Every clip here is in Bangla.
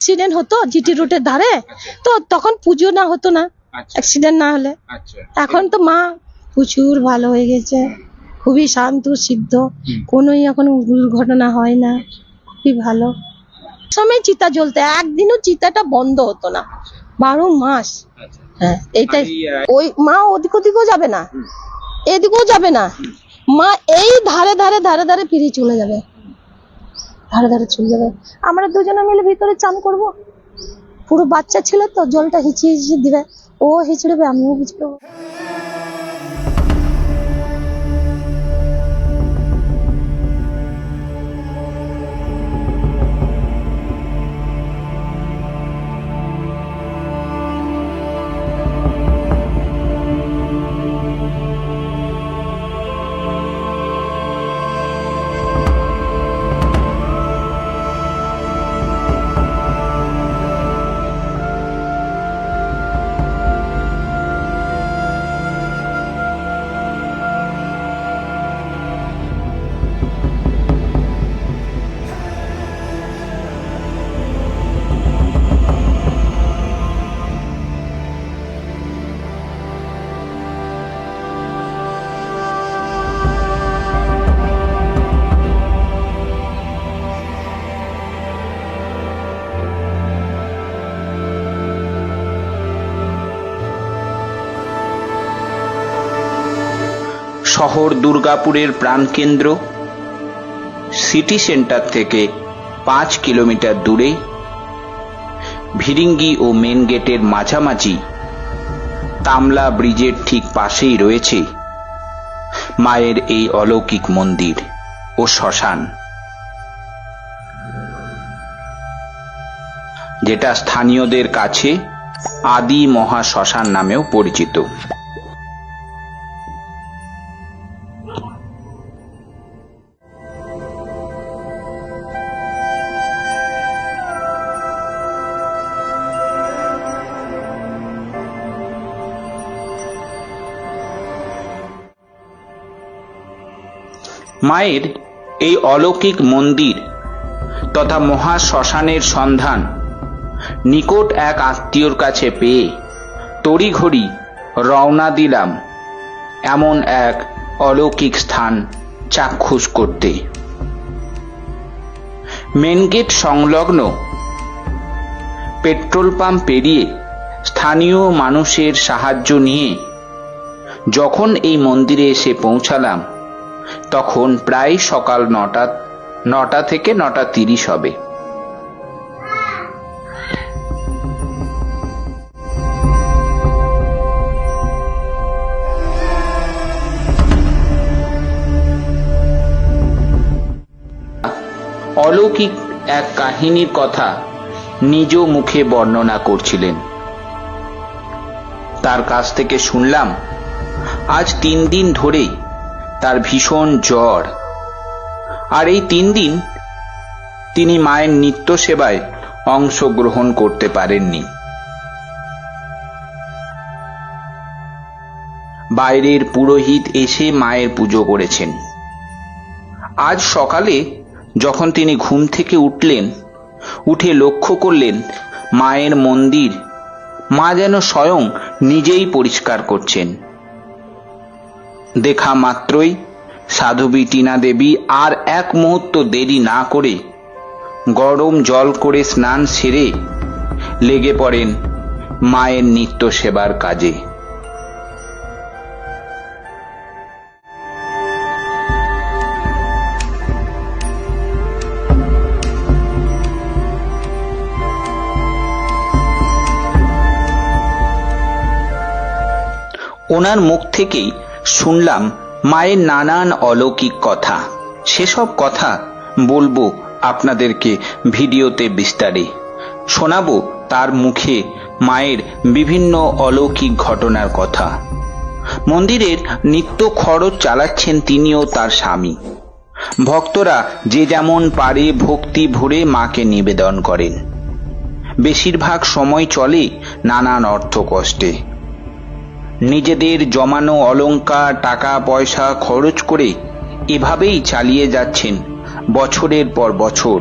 অ্যাক্সিডেন্ট হতো জিটি রোডের ধারে তো তখন পুজো না হতো না। আচ্ছা। অ্যাক্সিডেন্ট না হলে। আচ্ছা। এখন তো মা প্রচুর ভালো হয়ে গেছে। খুবই শান্ত সিদ্ধ। কোনোই এখন দুর্ঘটনা হয় না। খুবই ভালো। সময় চিতা জ্বলতে একদিনও চিতাটা বন্ধ হতো না। বারো মাস। আচ্ছা। হ্যাঁ এইটাই ওই মা ওদিক ওদিকেও যাবে না। এদিকেও যাবে না। মা এই ধারে ধারে ধারে ধারে ফিরে চলে যাবে। ধারে ধারে চলে যাবে। আমরা দুজনে মিলে ভিতরে চান করব। পুরো বাচ্চা ছিল তো, জলটা হিচিয়ে হিচিয়ে দিবে। ও হিচড়বে, আমিও হিচড়বো। শহর দুর্গাপুরের প্রাণকেন্দ্র। সিটি সেন্টার থেকে পাঁচ কিলোমিটার দূরে ভিরিঙ্গি ও মেন গেটের মাঝামাঝি তামলা ব্রিজের ঠিক পাশেই রয়েছে মায়ের এই অলৌকিক মন্দির ও শ্মশান। যেটা স্থানীয়দের কাছে আদি মহা শ্মশান নামেও পরিচিত। মায়ের এই অলৌকিক মন্দির তথা মহা শ্মশানের সন্ধান নিকট এক আত্মীয়র কাছে পেয়ে তড়িঘড়ি রওনা দিলাম এমন এক অলৌকিক স্থান চাক্ষুষ করতে। মেনগেট সংলগ্ন পেট্রোল পাম্প পেরিয়ে স্থানীয় মানুষের সাহায্য নিয়ে যখন এই মন্দিরে এসে পৌঁছালাম তখন প্রায় সকাল নটা নটা থেকে নটা তিরিশ হবে। অলৌকিক এক কাহিনীর কথা নিজ মুখে বর্ণনা করছিলেন। তার কাছ থেকে শুনলাম, আজ তিন দিন ধরেই তার ভীষণ জ্বর। আর এই তিন দিন তিনি মায়ের নিত্য সেবায় অংশগ্রহণ করতে পারেননি। বাইরের পুরোহিত এসে মায়ের পুজো করেছেন। আজ সকালে যখন তিনি ঘুম থেকে উঠলেন, উঠে লক্ষ্য করলেন মায়ের মন্দির, মা যেন স্বয়ং নিজেই পরিষ্কার করছেন। দেখা মাত্রই সাধবী টিনা দেবী আর এক মুহূর্ত দেরি না করে গরম জল করে স্নান সেরে লেগে পড়েন মায়ের নিত্য সেবার কাজে। ওনার মুখ থেকেই শুনলাম মায়ের নানান অলৌকিক কথা। সেসব কথা বলব আপনাদেরকে ভিডিওতে বিস্তারে। শোনাবো তার মুখে মায়ের বিভিন্ন অলৌকিক ঘটনার কথা। মন্দিরের নিত্য খরচ চালাচ্ছেন তিনিও তার স্বামী। ভক্তরা যে যেমন পারে ভক্তি ভরে মাকে নিবেদন করেন। বেশিরভাগ সময় চলে নানান অর্থ কষ্টে নিজেদের জমানো অলংকার, টাকা, পয়সা খরচ করে এভাবেই চালিয়ে যাচ্ছেন বছরের পর বছর।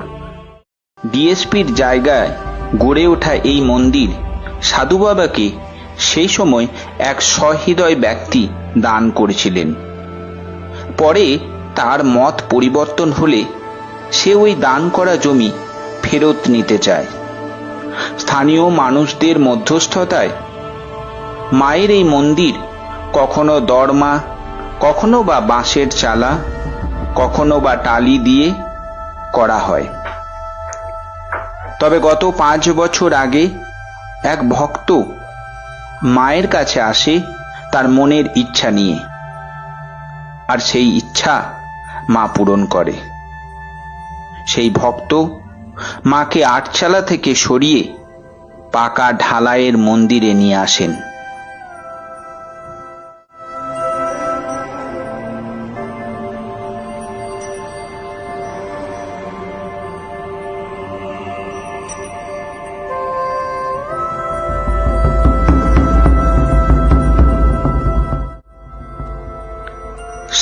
ডিএসপির জায়গায় গড়ে ওঠা এই মন্দির সাধু বাবাকে সেই সময় এক সহৃদয় ব্যক্তি দান করেছিলেন। পরে তার মত পরিবর্তন হলে সে ওই দান করা জমি ফেরত নিতে চায়। স্থানীয় মানুষদের মধ্যস্থতায় মায়ের এই মন্দির, কখনো দরমা কখনো বা বাঁশের চালা, কখনো বা টালি দিয়ে করা হয়। তবে গত পাঁচ বছর আগে এক ভক্ত মায়ের কাছে আসে তার মনের ইচ্ছা নিয়ে, আর সেই ইচ্ছা মা পূরণ করে। সেই ভক্ত মাকে আটচালা থেকে সরিয়ে পাকা ঢালাইয়ের মন্দিরে নিয়ে আসেন।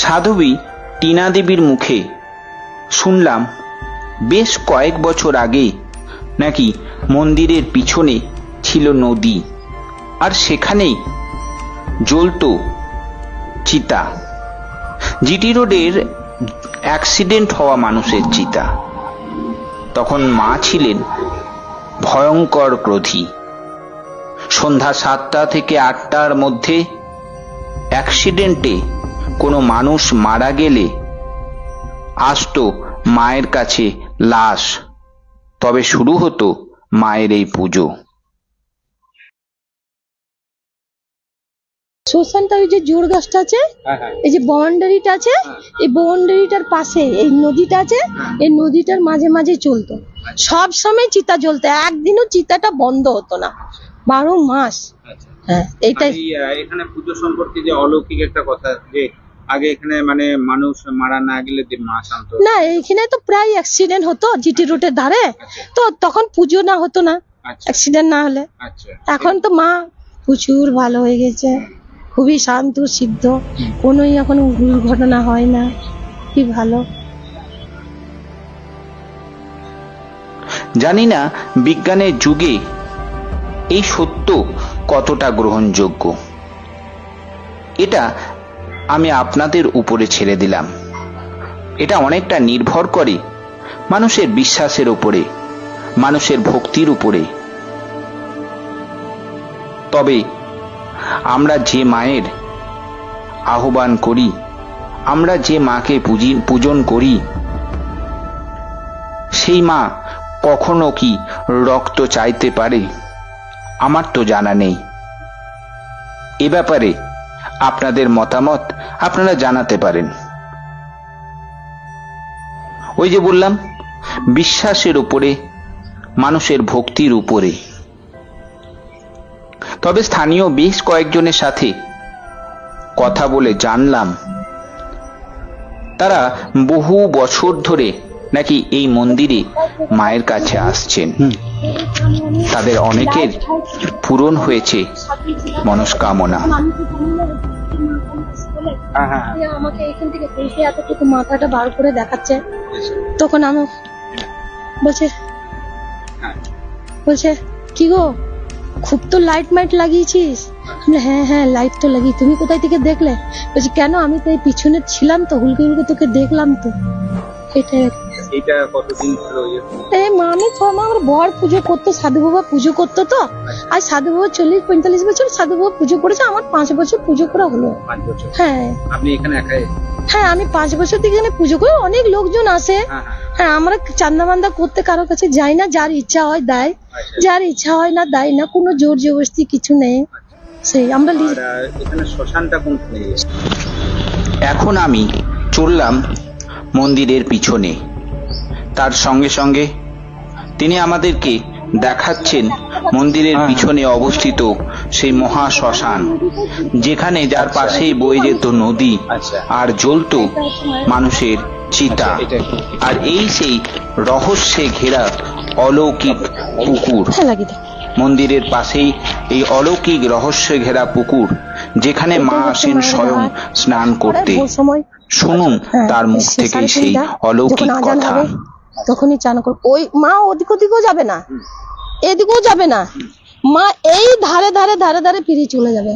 সাধবী টিনা দেবীর মুখে। শুনলাম, বেশ কয়েক বছর আগে নাকি মন্দিরের পিছনে ছিল নদী, আর সেখানেই জ্বলতো চিতা। জিটি রোডের অ্যাক্সিডেন্ট হওয়া মানুষের চিতা। তখন মা ছিলেন ভয়ঙ্কর ক্রোধী। সন্ধ্যা সাতটা থেকে আটটার মধ্যে অ্যাক্সিডেন্টে কোনো মানুষ মারা গেলে আসতো মায়ের কাছে লাশ। তবে শুরু হতো মায়ের এই পুজো। শ্মশানটা ওই যে জোর গাছটা আছে? এই যে বাউন্ডারিটা আছে? এই বাউন্ডারিটার পাশে এই নদীটা আছে? এই নদীটার মাঝে মাঝে চলতো। সব সময় চিতা জ্বলতো। একদিনও চিতাটা বন্ধ হতো না। বারো মাস। হ্যাঁ এইটাই এখানে পুজো সম্পর্কে যে অলৌকিক একটা কথা যে আগে এখানে মানে মানুষ মারা না গেলে যে মা শান্ত না এইখানে তো প্রায় অ্যাক্সিডেন্ট হতো জিটি রোডের ধারে। তো তখন পুজো না হতো না আচ্ছা। অ্যাক্সিডেন্ট না হলে। আচ্ছা। এখন তো মা প্রচুর ভালো হয়ে গেছে খুবই শান্ত সিদ্ধ। কোনোই এখন দুর্ঘটনা হয় না কি ভালো। জানি না বিজ্ঞানের যুগে এই সত্য কতটা গ্রহণযোগ্য। এটা আমি আপনাদের উপরে ছেড়ে দিলাম। এটা অনেকটা নির্ভর করে মানুষের বিশ্বাসের উপরে, মানুষের ভক্তির উপরে। তবে আমরা যে মায়ের আহ্বান করি, আমরা যে মাকে পুজি, পূজন করি, সেই মা কখনো কি রক্ত চাইতে পারে? আমার তো জানা নেই। এ ব্যাপারে আপনাদের মতামত আপনারা জানাতে পারেন। ওই যে বললাম বিশ্বাসের উপরে মানুষের ভক্তির উপরে। তবে স্থানীয় বেশ কয়েকজনের সাথে কথা বলে জানলাম তারা বহু বছর ধরে নাকি এই মন্দিরে মায়ের কাছে আসছেন। তাদের অনেকের পূরণ হয়েছে মনস্কামনা। আমাকে এখান থেকে দেখে এতটুকু মাথাটা বার করে দেখাচ্ছে। তখন আমি বলছে হ্যাঁ। বলছে কি গো খুব তো লাইট মাইট লাগিয়েছিস? হ্যাঁ হ্যাঁ লাইট তো লাগিয়ে তুমি কোথায় থেকে দেখলে? বলছি কেন? আমি তো এই পিছনে ছিলাম তো হুলকে হুলকে তোকে দেখলাম তো। এটাই। এটা কতদিন হলো ইয়ে? এই মা আমি ছ মা আমার বর পুজো করতো সাধু বাবা পুজো করতো তো। আর সাধু বাবা চল্লিশ পঁয়তাল্লিশ বছর সাধু বাবা পুজো করেছে আমার পাঁচ বছর পুজো করা হলো। পাঁচ বছর? হ্যাঁ। আপনি এখানে একাই হ্যাঁ আমি পাঁচ বছর থেকে এখানে পুজো করি অনেক লোকজন আসে। হ্যাঁ হ্যাঁ হ্যাঁ। আমরা চান্দা মান্দা করতে কারও কাছে যাই না যার ইচ্ছা হয় দেয়। আচ্ছা। যার ইচ্ছা হয় না দেয় না কোনো জোর জবরদস্তি কিছু নেই। সেই আমরা এখানে শ্মশানটা কোনখানে? এখন আমি চললাম মন্দিরের পিছনে। তার সঙ্গে সঙ্গে তিনি আমাদেরকে দেখাচ্ছেন মন্দিরের পিছনে অবস্থিত সেই মহা শ্মশান যেখানে যার পাশেই বয়ে যেত নদী আচ্ছা। আর জ্বলতো মানুষের চিতা। আচ্ছা, আর এই সেই রহস্যে ঘেরা অলৌকিক পুকুর। হ্যাঁ। মন্দিরের পাশেই এই অলৌকিক রহস্যে ঘেরা পুকুর যেখানে মা আসেন স্বয়ং স্নান করতে। শুনুন হ্যাঁ, তার মুখ থেকে সেই অলৌকিক কথা। তখনই চান করো ওই মা ওদিক ওদিকেও যাবে না। এদিকেও যাবে না। মা এই ধারে ধারে ধারে ধারে ফিরে চলে যাবে।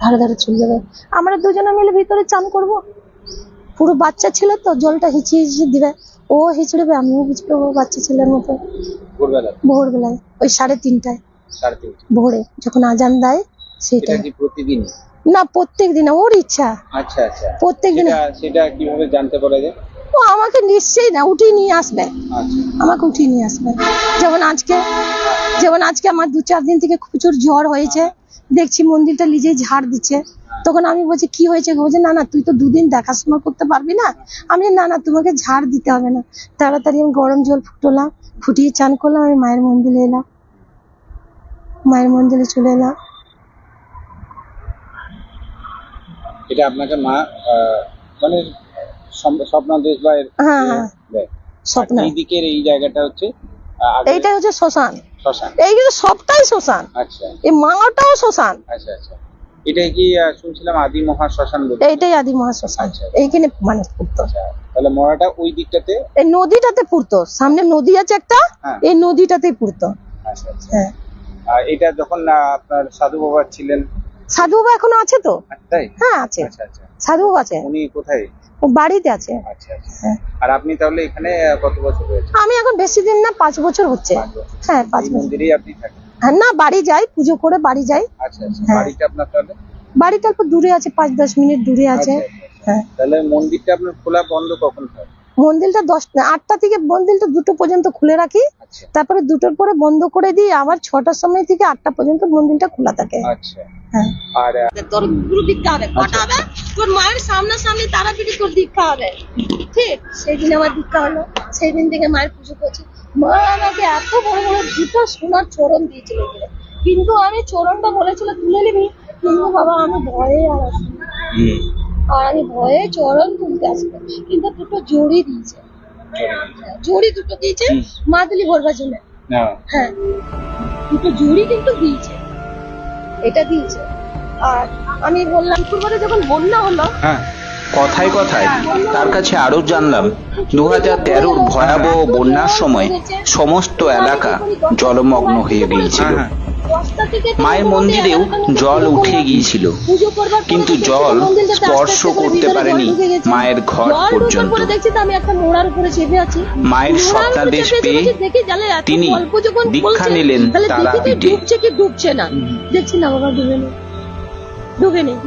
ধারে ধারে চলে যাবে। আমরা দুজনে মিলে ভিতরে চান করব। পুরো বাচ্চা ছিল তো জলটা হিচিয়ে হিচিয়ে দিবে। ও হিচড়বে আমিও হিচড়বো বাচ্চা ছেলের মতো। ভোরবেলায়? ওই সাড়ে তিনটায়। ভোরে যখন আজান দেয় প্রতিদিন না প্রত্যেক দিন ওর ইচ্ছা। আচ্ছা আচ্ছা। প্রত্যেক দিন। সেটা সেটা কীভাবে জানতে পারা যায়? ও আমাকে নিশ্চয়ই না উঠিয়ে নিয়ে আসবে। আচ্ছা। আমাকে উঠিয়ে নিয়ে আসবে। যেমন আজকে যেমন আজকে আমার দু চার দিন থেকে প্রচুর জ্বর হয়েছে দেখছি মন্দিরটা নিজেই ঝাড় দিচ্ছে। তখন আমি বলছি কি হয়েছে? বলছে না না তুই তো দুদিন দেখাশোনা করতে পারবি না। আমি না না তোমাকে ঝাড় দিতে হবে না। তাড়াতাড়ি আমি গরম জল ফুটলাম ফুটিয়ে চান করলাম আমি মায়ের মন্দিরে এলাম। মায়ের মন্দিরে চলে এলাম। এটা আপনাকে মা মানে স্বপ্ন- বা এর- হ্যাঁ, হ্যাঁ। স্বপ্ন। এই দিকের এই জায়গাটা হচ্ছে এইটা হচ্ছে শ্মশান। শ্মশান। এইগুলো সবটাই শ্মশান। আচ্ছা। এই শ্মশান। আচ্ছা আচ্ছা। এটাই কি শুনছিলাম আদি মহা শ্মশান বলে এইটাই আদি মহাশ্মশান। আচ্ছা। এইখানে মানে পুরতো। আচ্ছা তাহলে মরাটা ওই দিকটাতে? এই নদীটাতে পুরতো। সামনে নদী আছে একটা হ্যাঁ। এই নদীটাতেই পুরতো। আচ্ছা আচ্ছা। হ্যাঁ। আর এটা যখন আপনার সাধু বাবা ছিলেন? সাধু বাবা এখনও আছে তো? তাই? হ্যাঁ আছে। আচ্ছা আচ্ছা। সাধু বাবা আছে। উনি কোথায়? ও বাড়িতে আছে। আচ্ছা আচ্ছা। হ্যাঁ। আর আপনি তাহলে এখানে কত বছর হয়েছে আমি এখন বেশি দিন না পাঁচ বছর হচ্ছে। হ্যাঁ পাঁচ বছর। আপনি থাকেন? হ্যাঁ না বাড়ি যাই পুজো করে বাড়ি যাই। আচ্ছা আচ্ছা। হ্যাঁ। বাড়িটা আপনার তাহলে? বাড়িটা একটু দূরে আছে পাঁচ দশ মিনিট দূরে আছে। হ্যাঁ। তাহলে মন্দিরটা আপনার খোলা বন্ধ কখন হয়? মন্দিরটা দশ আটটা থেকে মন্দিরটা দুটো পর্যন্ত খুলে রাখি। আচ্ছা। তারপরে দুটোর পরে বন্ধ করে দিই আবার ছটার সময় থেকে আটটা পর্যন্ত মন্দিরটা খোলা থাকে। আচ্ছা। হ্যাঁ। আর তোর গুরু দীক্ষা হবে কটা হবে তোর মায়ের সামনাসামনি তারাপীঠে তোর দীক্ষা হবে। ঠিক? সেই দিন আমার দীক্ষা হলো। সেই দিন থেকে মায়ের পুজো করছি। মা আমাকে এত বড় বড় দুটো সোনার চরণ দিয়েছিল কিন্তু আমি চরণটা বলেছিল তুলে নিবি। কিন্তু বাবা আমি ভয়ে আর আসিনি। আর আমি ভয়ে চরণ তুলতে আসব। কিন্তু দুটো জড়ি দিয়েছে। জড়ি দুটো দিয়েছে। মাদুলি ভরবার জন্য। হ্যাঁ। দুটো জুড়ি কিন্তু দিয়েছে। এটা দিয়েছে। আর আমি বললাম শুক্রবারে যখন বন্যা হলো হ্যাঁ। কথায় কথায় তার কাছে আরও জানলাম দু হাজার তেরোর ভয়াবহ বন্যার সময় সমস্ত এলাকা জলমগ্ন হয়ে গিয়েছিল। হ্যাঁ, মায়ের মন্দিরেও জল উঠে গিয়েছিল। কিন্তু জল স্পর্শ করতে পারেনি মায়ের ঘর পর্যন্ত। মায়ের স্বপ্নাদেশ পেয়ে তিনি দীক্ষা নিলেন দেখি যে ডুবছে কি ডুবছে না? দেখছি না বাবা ডুবে ডুবে নেই।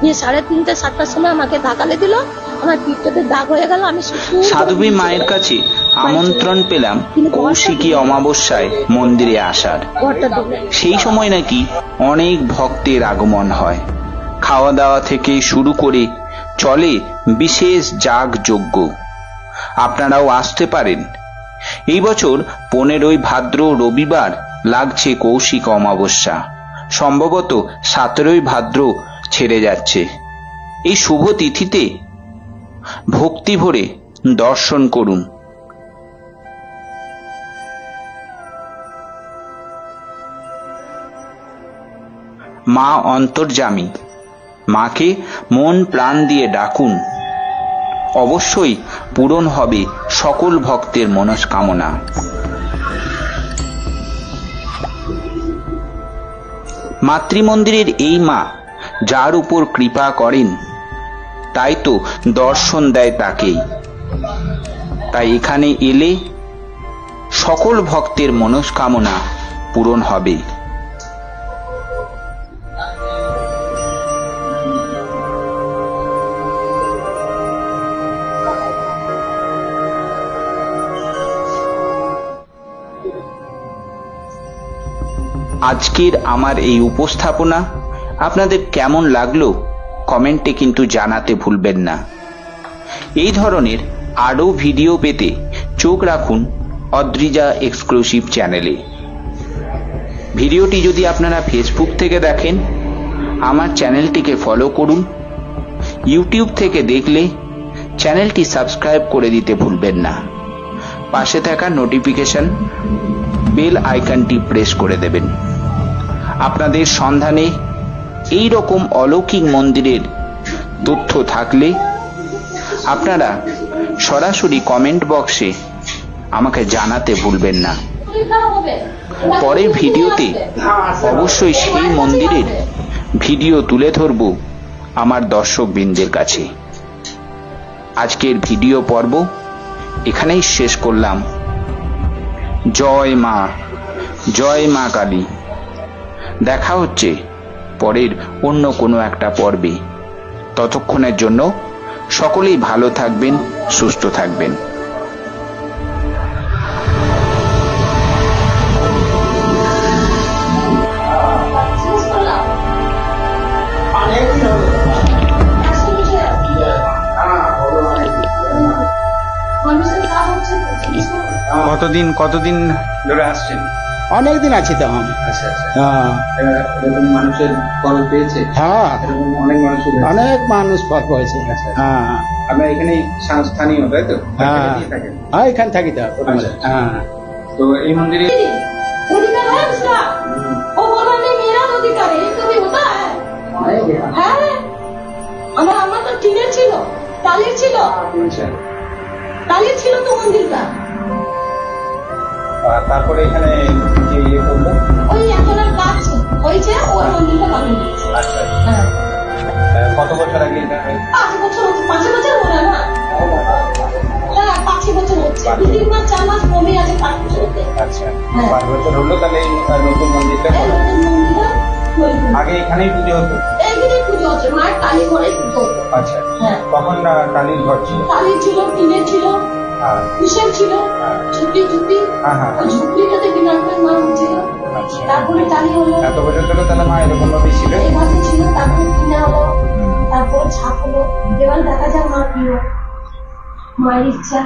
দিয়ে সাড়ে তিনটে সাতটার সময় আমাকে ধাকালে দিল আমার পিঠটাতে দাগ হয়ে গেল। আমি সাধুবী মায়ের কাছে আমন্ত্রণ পেলাম কৌশিকী অমাবস্যায় মন্দিরে আসার। সেই সময় নাকি অনেক ভক্তের আগমন হয়। খাওয়া দাওয়া থেকে শুরু করে চলে বিশেষ যাগ যজ্ঞ আপনারাও আসতে পারেন। এই বছর পনেরোই ভাদ্র রবিবার লাগছে কৌশিক অমাবস্যা। সম্ভবত সতেরোই ভাদ্র ছেড়ে যাচ্ছে। এই শুভ তিথিতে ভক্তি ভরে দর্শন করুন। মা অন্তর্যামী। মাকে মন প্রাণ দিয়ে ডাকুন। অবশ্যই পূরণ হবে সকল ভক্তের মনস্কামনা। মাতৃমন্দিরের এই মা যার উপর কৃপা করেন, তাই তো দর্শন দেয় তাকেই। তাই এখানে এলে সকল ভক্তের মনস্কামনা পূরণ হবে। আজকের আমার এই উপস্থাপনা আপনাদের কেমন লাগল কমেন্টে কিন্তু জানাতে ভুলবেন না। এই ধরনের আরও ভিডিও পেতে চোখ রাখুন অদ্রিজা এক্সক্লুসিভ চ্যানেলে। ভিডিওটি যদি আপনারা ফেসবুক থেকে দেখেন, আমার চ্যানেলটিকে ফলো করুন। ইউটিউব থেকে দেখলে চ্যানেলটি সাবস্ক্রাইব করে দিতে ভুলবেন না। পাশে থাকা নোটিফিকেশন বেল আইকনটি প্রেস করে দেবেন। আপনাদের সন্ধানে এই রকম অলৌকিক মন্দিরের তথ্য থাকলে আপনারা সরাসরি কমেন্ট বক্সে আমাকে জানাতে ভুলবেন না। পরের ভিডিওতে অবশ্যই সেই মন্দিরের ভিডিও তুলে ধরব আমার দর্শকবৃন্দের কাছে। আজকের ভিডিও পর্ব এখানেই শেষ করলাম। জয় মা জয় মা কালী। দেখা হচ্ছে পরের অন্য কোনো একটা পর্বে ততক্ষণের জন্য সকলেই ভালো থাকবেন, সুস্থ থাকবেন। কতদিন কতদিন ধরে আসছেন অনেকদিন আছি তো। হ্যাঁ। আমি মানুষের হ্যাঁ। অনেক মানুষ অনেক মানুষ পেয়েছে। হ্যাঁ। আমরা এখানে হ্যাঁ। হ্যাঁ, থাকি তো হ্যাঁ। তো এই মন্দিরে আমার তো টিনের ছিল টালির ছিল। টালির ছিল তো মন্দিরটা। তারপরে এখানে যে ইয়ে করল ওই একজনের কাজ হয়েছে ওর মন্দিরটা বানিয়ে দিয়েছে। আচ্ছা হ্যাঁ। কত বছর আগে এটা পাঁচ বছর হচ্ছে পাঁচ বছর মনে না? হ্যাঁ পাঁচ বছর হচ্ছে। দু মাস চার মাস কমে আছে পাঁচ বছর হতে। আচ্ছা হ্যাঁ। পাঁচ বছর হলো তাহলে এই নতুন মন্দিরটা। আগে এখানেই পুজো হতো? এইখানে পুজো হচ্ছে মায়ের কালী ঘরে পুজো হতো। আচ্ছা। হ্যাঁ। তখন আহ, কালীর ঘর ছিল? টালির ছিল টিনের ছিল। হ্যাঁ কিসের ছিল ঝুঁকি ঝুপড়ি ঝুপড়ি। হ্যাঁ, হ্যাঁ। ওই ঝুপড়িটাতে করে মা ছিল আচ্ছা। তারপরে টালি হলো। এত বছর ধরে তাহলে মা এরকম ভাবে ছিল? এইভাবে ছিল তারপরে কিনে হলো তারপর ছাপ হলো। এবার দেখা যাক মা হয়। মায়ের ইচ্ছা।